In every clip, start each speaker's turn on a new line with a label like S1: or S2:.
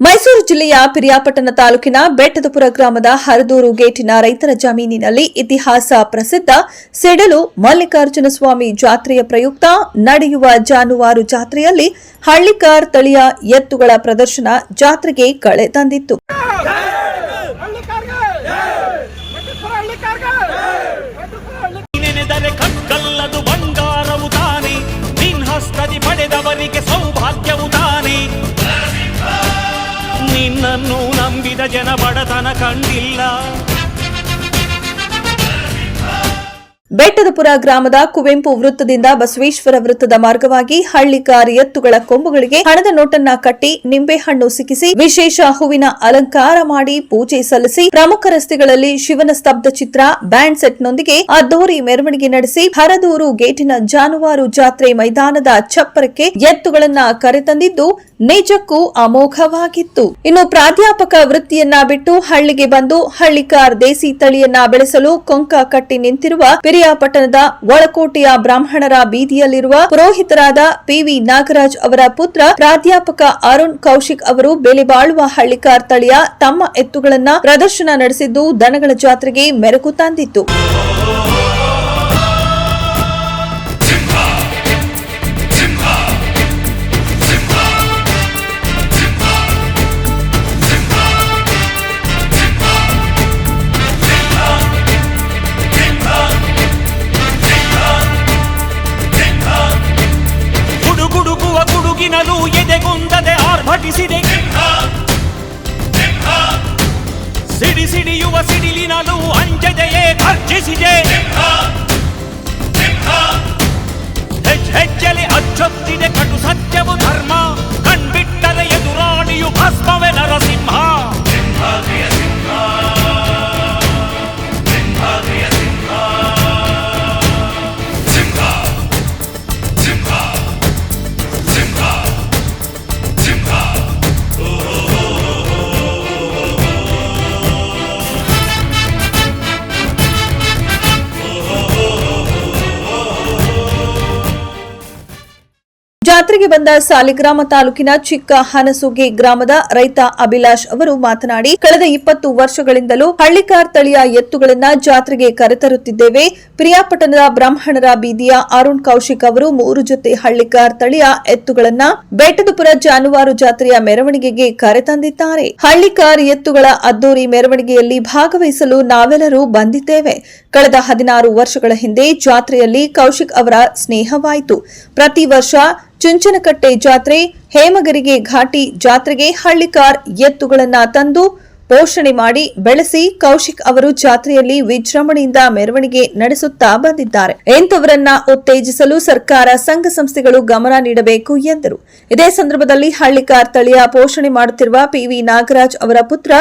S1: ಮೈಸೂರು ಜಿಲ್ಲೆಯ ಪಿರಿಯಾಪಟ್ಟಣ ತಾಲೂಕಿನ ಬೆಟ್ಟದಪುರ ಗ್ರಾಮದ ಹರದೂರು ಗೇಟಿನ ರೈತರ ಜಮೀನಿನಲ್ಲಿ ಇತಿಹಾಸ ಪ್ರಸಿದ್ಧ ಸಿಡಲು ಮಲ್ಲಿಕಾರ್ಜುನ ಸ್ವಾಮಿ ಜಾತ್ರೆಯ ಪ್ರಯುಕ್ತ ನಡೆಯುವ ಜಾನುವಾರು ಜಾತ್ರೆಯಲ್ಲಿ ಹಳ್ಳಿಕಾರ್ ತಳಿಯ ಎತ್ತುಗಳ ಪ್ರದರ್ಶನ ಜಾತ್ರೆಗೆ ಕಳೆ ತಂದಿತ್ತು.
S2: ಹಳ್ಳಿಕಾರ್ಗೆ
S3: ಜನ ಬಡತನ ಕಂಡಿಲ್ಲ
S1: ಬೆಟ್ಟದಪುರ ಗ್ರಾಮದ ಕುವೆಂಪು ವೃತ್ತದಿಂದ ಬಸವೇಶ್ವರ ವೃತ್ತದ ಮಾರ್ಗವಾಗಿ ಹಳ್ಳಿಕಾರ್ ಎತ್ತುಗಳ ಕೊಂಬುಗಳಿಗೆ ಹಣದ ನೋಟನ್ನ ಕಟ್ಟಿ ನಿಂಬೆಹಣ್ಣು ಸಿಕ್ಕಿಸಿ ವಿಶೇಷ ಹೂವಿನ ಅಲಂಕಾರ ಮಾಡಿ ಪೂಜೆ ಸಲ್ಲಿಸಿ ಪ್ರಮುಖ ರಸ್ತೆಗಳಲ್ಲಿ ಶಿವನ ಸ್ತಬ್ಧ ಚಿತ್ರ, ಬ್ಯಾಂಡ್ ಸೆಟ್ನೊಂದಿಗೆ ಅದ್ದೂರಿ ಮೆರವಣಿಗೆ ನಡೆಸಿ ಹರದೂರು ಗೇಟಿನ ಜಾನುವಾರು ಜಾತ್ರೆ ಮೈದಾನದ ಚಪ್ಪರಕ್ಕೆ ಎತ್ತುಗಳನ್ನ ಕರೆತಂದಿದ್ದು ನಿಜಕ್ಕೂ ಅಮೋಘವಾಗಿತ್ತು. ಇನ್ನು ಪ್ರಾಧ್ಯಾಪಕ ವೃತ್ತಿಯನ್ನ ಬಿಟ್ಟು ಹಳ್ಳಿಗೆ ಬಂದು ಹಳ್ಳಿಕಾರ್ ದೇಸಿ ತಳಿಯನ್ನ ಬೆಳೆಸಲು ಕೊಂಕ ಕಟ್ಟಿ ನಿಂತಿರುವ ಪಿರಿಯಾಪಟ್ಟಣದ ಒಳಕೋಟೆಯ ಬ್ರಾಹ್ಮಣರ ಬೀದಿಯಲ್ಲಿರುವ ಪುರೋಹಿತರಾದ ಪಿವಿ ನಾಗರಾಜ್ ಅವರ ಪುತ್ರ ಪ್ರಾಧ್ಯಾಪಕ ಅರುಣ್ ಕೌಶಿಕ್ ಅವರು ಬೆಲೆ ಬಾಳುವ ಹಳ್ಳಿಕಾರ್ ತಳಿಯ ತಮ್ಮ ಎತ್ತುಗಳನ್ನ ಪ್ರದರ್ಶನ ನಡೆಸಿದ್ದು ದನಗಳ ಜಾತ್ರೆಗೆ ಮೆರುಗು ತಂದಿತ್ತು.
S3: ಎದೆಗುಂದದೆ ಆರ್ಭಟಿಸಿದೆ ಸಿಡಿ ಸಿಡಿಯುವ ಸಿಡಿಲಿನಲು ಅಂಜದೆಯೇ ಗರ್ಜಿಸಿದೆ ಹೆಜ್ ಹೆಜ್ಜಲಿ ಅಚ್ಚೊತ್ತಿದೆ
S1: ಜಾತ್ರೆಗೆ ಬಂದ ಸಾಲಿಗ್ರಾಮ ತಾಲೂಕಿನ ಚಿಕ್ಕ ಹನಸುಗೆ ಗ್ರಾಮದ ರೈತ ಅಭಿಲಾಷ್ ಅವರು ಮಾತನಾಡಿ, ಕಳೆದ ಇಪ್ಪತ್ತು ವರ್ಷಗಳಿಂದಲೂ ಹಳ್ಳಿಕಾರ್ ತಳಿಯ ಎತ್ತುಗಳನ್ನ ಜಾತ್ರೆಗೆ ಕರೆತರುತ್ತಿದ್ದೇವೆ. ಪ್ರಿಯಾಪಟ್ಟಣದ ಬ್ರಾಹ್ಮಣರ ಬೀದಿಯ ಅರುಣ್ ಕೌಶಿಕ್ ಅವರು ಮೂರು ಜೊತೆ ಹಳ್ಳಿಕಾರ್ ತಳಿಯ ಎತ್ತುಗಳನ್ನ ಬೆಟ್ಟದಪುರ ಜಾನುವಾರು ಜಾತ್ರೆಯ ಮೆರವಣಿಗೆಗೆ ಕರೆತಂದಿದ್ದಾರೆ ಹಳ್ಳಿಕಾರ್ ಎತ್ತುಗಳ ಅದ್ದೂರಿ ಮೆರವಣಿಗೆಯಲ್ಲಿ ಭಾಗವಹಿಸಲು ನಾವೆಲ್ಲರೂ ಬಂದಿದ್ದೇವೆ. ಕಳೆದ ಹದಿನಾರು ವರ್ಷಗಳ ಹಿಂದೆ ಜಾತ್ರೆಯಲ್ಲಿ ಕೌಶಿಕ್ ಅವರ ಸ್ನೇಹವಾಯಿತು. ಪ್ರತಿ ವರ್ಷ ಚುಂಚನಕಟ್ಟೆ ಜಾತ್ರೆ ಹೇಮಗರಿಗೆ ಘಾಟಿ ಜಾತ್ರೆಗೆ ಹಳ್ಳಿಕಾರ್ ಎತ್ತುಗಳನ್ನ ತಂದು ಪೋಷಣೆ ಮಾಡಿ ಬೆಳೆಸಿ ಕೌಶಿಕ್ ಅವರು ಜಾತ್ರೆಯಲ್ಲಿ ವಿಜೃಂಭಣೆಯಿಂದ ಮೆರವಣಿಗೆ ನಡೆಸುತ್ತಾ ಬಂದಿದ್ದಾರೆ. ಇಂಥವರನ್ನ ಉತ್ತೇಜಿಸಲು ಸರ್ಕಾರ ಸಂಘ ಸಂಸ್ಥೆಗಳು ಗಮನ ನೀಡಬೇಕು ಎಂದರು. ಇದೇ ಸಂದರ್ಭದಲ್ಲಿ ಹಳ್ಳಿಕಾರ್ ತಳಿಯ ಪೋಷಣೆ ಮಾಡುತ್ತಿರುವ ಪಿವಿ ನಾಗರಾಜ್ ಅವರ ಪುತ್ರ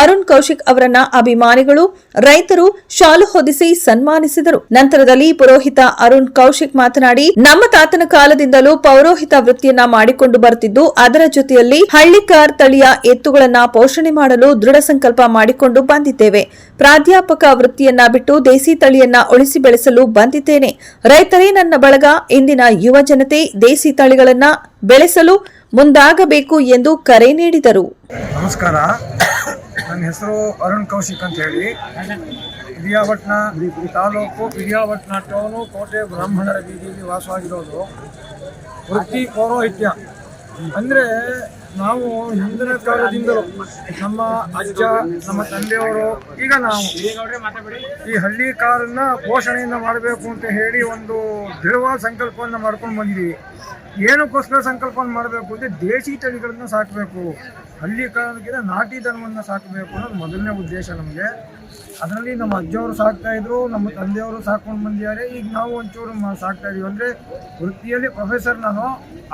S1: ಅರುಣ್ ಕೌಶಿಕ್ ಅವರನ್ನ ಅಭಿಮಾನಿಗಳು, ರೈತರು ಶಾಲು ಹೊದಿಸಿ ಸನ್ಮಾನಿಸಿದರು. ನಂತರದಲ್ಲಿ ಪುರೋಹಿತ ಅರುಣ್ ಕೌಶಿಕ್ ಮಾತನಾಡಿ, ನಮ್ಮ ತಾತನ ಕಾಲದಿಂದಲೂ ಪೌರೋಹಿತ ವೃತ್ತಿಯನ್ನ ಮಾಡಿಕೊಂಡು ಬರುತ್ತಿದ್ದು ಅದರ ಜೊತೆಯಲ್ಲಿ ಹಳ್ಳಿಕಾರ್ ತಳಿಯ ಎತ್ತುಗಳನ್ನ ಪೋಷಣೆ ಮಾಡಲು ಸಂಕಲ್ಪ ಮಾಡಿಕೊಂಡು ಬಂದಿದ್ದೇವೆ. ಪ್ರಾಧ್ಯಾಪಕ ವೃತ್ತಿಯನ್ನ ಬಿಟ್ಟು ದೇಸಿ ತಳಿಯನ್ನ ಉಳಿಸಿ ಬೆಳೆಸಲು ಬಂದಿದ್ದೇನೆ. ರೈತರೇ ನನ್ನ ಬಳಗ. ಇಂದಿನ ಯುವ ಜನತೆ ದೇಸಿ ತಳಿಗಳನ್ನ ಬೆಳೆಸಲು ಮುಂದಾಗಬೇಕು ಎಂದು ಕರೆ ನೀಡಿದರು.
S4: ನಮಸ್ಕಾರ. ನನ್ನ ಹೆಸರು ಅರುಣ್ ಕೌಶಿಕ್ ಅಂತ ಹೇಳಿ. ಪಿರಿಯಾಭಟ್ನ ತಾಲೂಕು ಪಿರಿಯಾಭಟ್ನ ಟೌನು ಕೋಟೆ, ಬ್ರಾಹ್ಮಣರ ಬೀದಿಯಲ್ಲಿ ವಾಸವಾಗಿರೋದು. ವೃತ್ತಿ ಪೌರೋಹಿತ್ಯ. ಅಂದರೆ ನಾವು ಹಿಂದಿನ ಕಾಲದಿಂದಲೂ ನಮ್ಮ ಅಜ್ಜ, ನಮ್ಮ ತಂದೆಯವರು, ಈಗ ನಾವು ಈ ಹಳ್ಳಿ ಕಾರನ್ನ ಪೋಷಣೆಯಿಂದ ಮಾಡಬೇಕು ಅಂತ ಹೇಳಿ ಒಂದು ದೃಢವಾದ ಸಂಕಲ್ಪವನ್ನು ಮಾಡ್ಕೊಂಡು ಬಂದಿದ್ದೀವಿ. ಏನಕ್ಕೋಸ್ಕರ ಸಂಕಲ್ಪವನ್ನು ಮಾಡಬೇಕು ಅಂದರೆ ದೇಶಿ ತಳಿಗಳನ್ನು ಸಾಕಬೇಕು. ಹಳ್ಳಿ ಕಾಲಕ್ಕಿಂತ ನಾಟಿ ದನವನ್ನು ಸಾಕಬೇಕು ಅನ್ನೋದು ಮೊದಲನೇ ಉದ್ದೇಶ ನಮಗೆ. ಅದರಲ್ಲಿ ನಮ್ಮ ಅಜ್ಜವರು ಸಾಕ್ತಾ ಇದ್ರು, ನಮ್ಮ ತಂದೆಯವರು ಸಾಕೊಂಡು ಬಂದಿದ್ದಾರೆ. ಈಗ ನಾವು ಒಂಚೂರು ಸಾಕ್ತಾ ಇದೀವಿ. ಅಂದರೆ ವೃತ್ತಿಯಲ್ಲಿ ಪ್ರೊಫೆಸರ್ ನಾನು.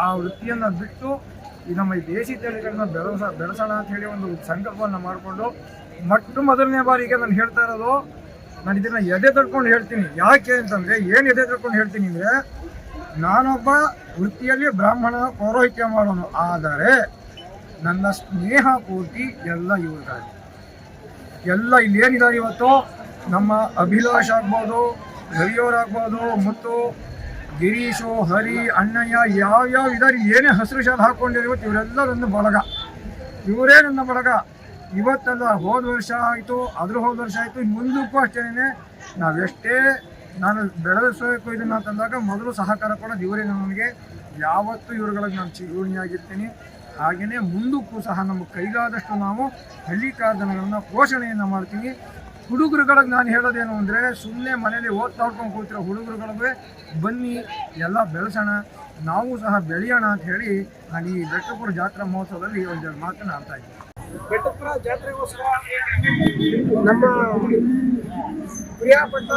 S4: ಆ ವೃತ್ತಿಯನ್ನು ಬಿಟ್ಟು ಈ ನಮ್ಮ ಈ ದೇಶಿ ತಳಿಗಳನ್ನ ಬೆಳೆಸ, ಬೆಳೆಸೋಣ ಅಂತ ಹೇಳಿ ಒಂದು ಸಂಕಲ್ಪವನ್ನು ಮಾಡಿಕೊಂಡು ಮೊಟ್ಟ ಮೊದಲನೇ ಬಾರಿಗೆ ನಾನು ಹೇಳ್ತಾ ಇರೋದು, ನಾನು ಇದನ್ನ ಎದೆ ತಡ್ಕೊಂಡು ಹೇಳ್ತೀನಿ. ಯಾಕೆ ಅಂತಂದರೆ, ಏನು ಎದೆ ತಡ್ಕೊಂಡು ಹೇಳ್ತೀನಿ ಅಂದರೆ, ನಾನೊಬ್ಬ ವೃತ್ತಿಯಲ್ಲಿ ಬ್ರಾಹ್ಮಣ, ಪೌರೋಹಿತ್ಯ ಮಾಡೋನು. ಆದರೆ, ನನ್ನ ಸ್ನೇಹ ಪೂರ್ತಿ ಎಲ್ಲ ಇವರಿಗಾಗಿ ಎಲ್ಲ ಇಲ್ಲಿ ಏನಿದ್ದಾರೆ ಇವತ್ತು. ನಮ್ಮ ಅಭಿಲಾಷ್ ಆಗ್ಬೋದು ರವಿಯವರಾಗ್ಬೋದು ಮತ್ತು ಗಿರೀಶು, ಹರಿ, ಅಣ್ಣಯ್ಯ ಯಾವ್ಯಾವ ಇದಾರೆ, ಏನೇ ಹಸಿರು ಶಾಲೆ ಇವತ್ತು ಇವರೆಲ್ಲ ನನ್ನ ಬಳಗ. ಇವರೇ ನನ್ನ ಬಳಗ. ಇವತ್ತಲ್ಲ ಹೋದ ವರ್ಷ ಆಯಿತು ಅದ್ರ ಹೋದ ವರ್ಷ ಆಯಿತು ಮುಂದಕ್ಕೂ ಅಷ್ಟೇನೆ. ನಾವೆಷ್ಟೇ ನಾನು ಬೆಳೆಸಬೇಕು ಇದನ್ನು ಅಂತಂದಾಗ ಮೊದಲು ಸಹಕಾರ ಕೊಡೋದು ಇವರೇ ನನಗೆ ಯಾವತ್ತೂ ಇವರುಗಳಿಗೆ ನಾನು ಚಿಗುಣಿಯಾಗಿರ್ತೀನಿ ಹಾಗೆಯೇ ಮುಂದಕ್ಕೂ ಸಹ ನಮ್ಮ ಕೈಗಾದಷ್ಟು ನಾವು ಹಳ್ಳಿ ಕಾರ್ದನಗಳನ್ನು ಪೋಷಣೆಯನ್ನು ಮಾಡ್ತೀವಿ. ಹುಡುಗರುಗಳಿಗೆ ನಾನು ಹೇಳೋದೇನು ಅಂದರೆ ಸುಮ್ಮನೆ ಮನೇಲಿ ಓದ್ತಾ ಹೊಡ್ಕೊಂಡು ಕೂತಿರೋ ಹುಡುಗರುಗಳಿಗೆ ಬನ್ನಿ ಎಲ್ಲ ಬೆಳೆಸೋಣ ನಾವು ಸಹ ಬೆಳೆಯೋಣ ಅಂತ ಹೇಳಿ ನಾನು ಈ ಬೆಟ್ಟಪುರ ಜಾತ್ರಾ ಮಹೋತ್ಸವದಲ್ಲಿ ಒಂದು ಮಾತನ್ನು ಆಡ್ತಾ ಇದ್ದೀನಿ
S2: ಬೆಟ್ಟಪುರ ಜಾತ್ರೆಗೋಸ್ಕರ ನಮ್ಮ ಪ್ರಿಯಾಪಟ್ಟ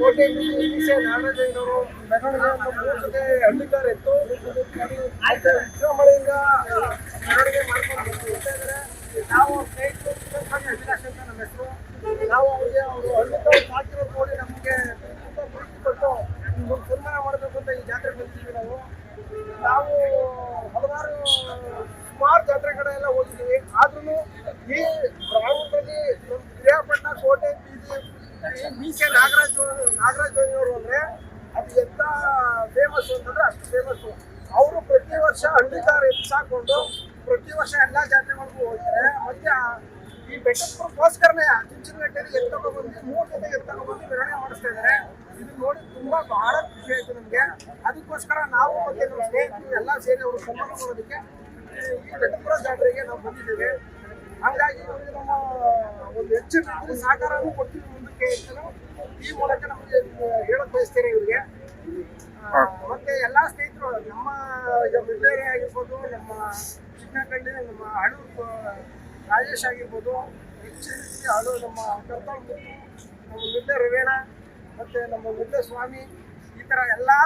S2: ಕೋಟೆ ವಿಷಯ ನಾರಾಯಣಯ್ಯನವರು ಮೆರವಣಿಗೆಯನ್ನು ಮೂರು ಜೊತೆ ಹಳ್ಳಿಕಾರ ಇತ್ತು ಮತ್ತೆ ವಿಜೃಂಭಣೆಯಿಂದ ಮೆರವಣಿಗೆ ಮಾಡ್ಕೊಂಡು ಬರ್ತಾ ಇದ್ದಾರೆ ನಾವು ಸ್ನೇಹಿತರು ಅಂತ ನಮ್ಮ ಹೆಸರು ನಾವು ಅವ್ರಿಗೆ ಅವರು ಹಳ್ಳಿಕಾರ ಹಾಕಿರೋದು ನೋಡಿ ನಮಗೆ ಪ್ರೀತಿ ಕೊಟ್ಟು ಒಂದು ಸನ್ಮಾನ ಮಾಡಬೇಕು ಅಂತ ಈ ಜಾತ್ರೆ ಬಂದಿದ್ದೀವಿ ನಾವು. ನಾವು ಹಲವಾರು ಸುಮಾರು ಜಾತ್ರೆಗಳೆಲ್ಲ ಹೋಗಿದ್ದೀವಿ. ಆದ್ರೂ ಈ ನಮ್ಮ ಪ್ರಿಯಾಪಟ್ಟ ಕೋಟೆ ಬಿ ಕೆ ನಾಗರಾಜ್ ನಾಗರಾಜ್ ಅವರು ಅಂದ್ರೆ ಅದು ಎಂತ ಫೇಮಸ್ ಅಂತಂದ್ರೆ ಅಷ್ಟು ಫೇಮಸ್ ಅವರು ಪ್ರತಿ ವರ್ಷ ಹಳ್ಳಿಕಾರ ಎತ್ಸಾಕೊಂಡು ಪ್ರತಿ ವರ್ಷ ಎಲ್ಲಾ ಜಾತ್ರೆಗಳಿಗೂ ಹೋಗ್ತಾರೆ. ಮತ್ತೆ ಈ ಬೆಟ್ಟಕ್ಕೋಸ್ಕರನೇ ಚುಂಚನಗಟ್ಟೆಯಲ್ಲಿ ಎತ್ತಕೊಂಡ್ಬಂದು ಮೂರು ಜೊತೆ ಎತ್ತಕೊಂಡ್ಬಂದು ಮೆರವಣಿಗೆ ಮಾಡಿಸ್ತಾ ಇದ್ದಾರೆ. ಇದು ನೋಡಿ ತುಂಬಾ ಬಹಳ ಖುಷಿ ಆಯ್ತು ನಮಗೆ. ಅದಕ್ಕೋಸ್ಕರ ನಾವು ಮತ್ತೆ ನಮ್ಮ ಸ್ನೇಹಿತರು ಎಲ್ಲ ಸೇರಿ ಅವರು ಸನ್ಮಾನ ಮಾಡೋದಕ್ಕೆ, ಈ ಬೆಟ್ಟಪುರ ಜಾತ್ರೆಗೆ ನಾವು ಬಂದಿದ್ದೇವೆ. ಹಾಗಾಗಿ ಅವರಿಗೆ ನಮ್ಮ ಒಂದು ಹೆಚ್ಚಿನ ಸಹಕಾರವನ್ನು ಕೊಡ್ತೀವಿ ಮುಂದಕ್ಕೆ ಈ ಮೂಲಕ ನಮಗೆ ಹೇಳಕ್ ಬಯಸ್ತೇನೆ ಇವರಿಗೆ. ಮತ್ತೆ ಎಲ್ಲಾ ಸ್ನೇಹಿತರು, ನಮ್ಮ ಈಗ ಮಿಡ್ಲೇರಿ ಆಗಿರ್ಬೋದು, ನಮ್ಮ ಚಿಕ್ಕನಕಳ್ಳಿ ನಮ್ಮ ಹಳೂರು ರಾಜೇಶ್ ಆಗಿರ್ಬೋದು ಹೆಚ್ಚಿನ ರೀತಿ ಹಳು ನಮ್ಮ ಕರ್ತಾಳ್ ನಮ್ಮ ಮಿಡ್ಲೆ ರವೇಣ ಮತ್ತು ನಮ್ಮ ಮಿಡ್ಲೆ ಸ್ವಾಮಿ ಈ ಥರ ಎಲ್ಲಾ